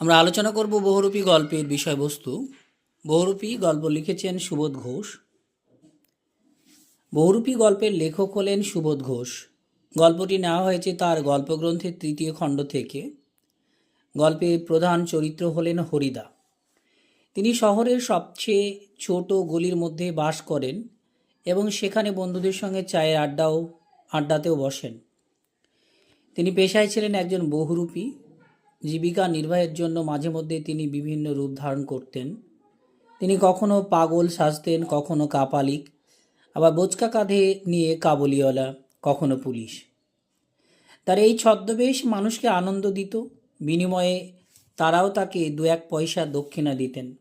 আমরা আলোচনা করব বহুরূপী গল্পের বিষয়বস্তু। বহুরূপী গল্প লিখেছেন সুবোধ ঘোষ। বহুরূপী গল্পের লেখক হলেন সুবোধ ঘোষ। গল্পটি নেওয়া হয়েছে তার গল্পগ্রন্থের তৃতীয় খণ্ড থেকে। গল্পের প্রধান চরিত্র হলেন হরিদা। তিনি শহরের সবচেয়ে ছোট গলির মধ্যে বাস করেন এবং সেখানে বন্ধুদের সঙ্গে চায়ের আড্ডাও, আড্ডাতেও বসেন। তিনি পেশায় ছিলেন একজন বহুরূপী। জীবিকা নির্বাহের জন্য মাঝে মধ্যে তিনি বিভিন্ন রূপ ধারণ করতেন। তিনি কখনো পাগল সাজতেন, কখনো কাপালিক, আবার বোচকা কাঁধে নিয়ে কাবুলিওয়ালা, কখনো পুলিশ। তার এই ছদ্মবেশ মানুষকে আনন্দ দিত, বিনিময়ে তারাও তাকে দু এক পয়সা দক্ষিণা দিতেন।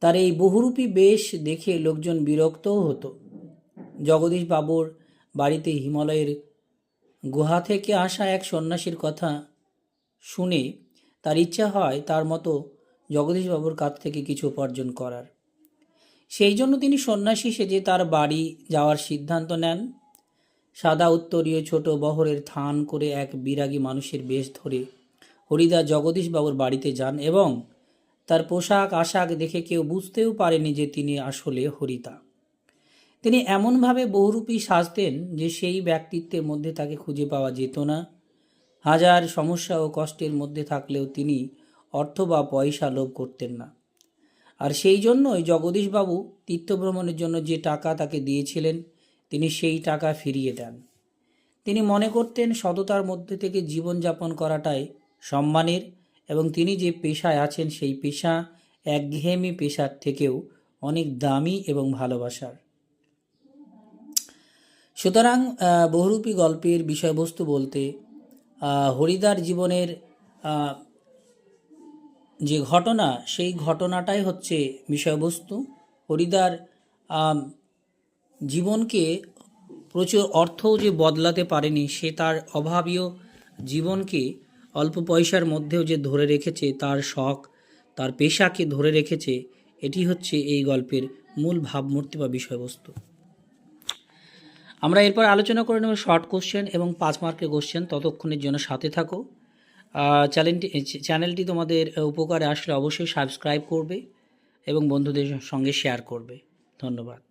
তার এই বহুরূপী বেশ দেখে লোকজন বিরক্তও হতো। জগদীশ বাবুর বাড়িতে হিমালয়ের গুহা থেকে আসা এক সন্ন্যাসীর কথা শুনে তার ইচ্ছা হয় তার মতো জগদীশবাবুর কাছ থেকে কিছু উপার্জন করার। সেই জন্য তিনি সন্ন্যাসী সেজে তার বাড়ি যাওয়ার সিদ্ধান্ত নেন। সাদা উত্তরীয় ছোট বহরের থান করে এক বিরাগী মানুষের বেশ ধরে হরিদা জগদীশবাবুর বাড়িতে যান এবং তার পোশাক আশাক দেখে কেউ বুঝতেও পারেনি যে তিনি আসলে হরিতা তিনি এমনভাবে বহুরূপী সাজতেন যে সেই ব্যক্তিত্বের মধ্যে তাকে খুঁজে পাওয়া যেত না। হাজার সমস্যা ও কষ্টের মধ্যে থাকলেও তিনি অর্থ বা পয়সা লোভ করতেন না। আর সেই জন্যই জগদীশবাবু তীর্থভ্রমণের জন্য যে টাকা তাকে দিয়েছিলেন, তিনি সেই টাকা ফিরিয়ে দেন। তিনি মনে করতেন সততার মধ্যে থেকে জীবনযাপন করাটাই সম্মানের এবং তিনি যে পেশায় আছেন সেই পেশা একঘেয়েমি পেশার থেকেও অনেক দামি এবং ভালোবাসার। সুতরাং বহুরূপী গল্পের বিষয়বস্তু বলতে হরিদার জীবনের যে ঘটনা, সেই ঘটনাটাই হচ্ছে বিষয়বস্তু। হরিদার জীবনকে প্রচুর অর্থও যে বদলাতে পারেনি, সে তার অভাবীয় জীবনকে অল্প পয়সার মধ্যেও যে ধরে রেখেছে, তার শখ, তার পেশাকে ধরে রেখেছে, এটি হচ্ছে এই গল্পের মূল ভাবমূর্তি বা বিষয়বস্তু। আমরা এরপর আলোচনা করে নেব শর্ট কোশ্চেন এবং পাঁচ মার্কের কোশ্চেন ততক্ষণের জন্য সাথে থাকো। চ্যানেলটি চ্যানেলটি তোমাদের উপকারে আসলে অবশ্যই সাবস্ক্রাইব করবে এবং বন্ধুদের সঙ্গে শেয়ার করবে। ধন্যবাদ।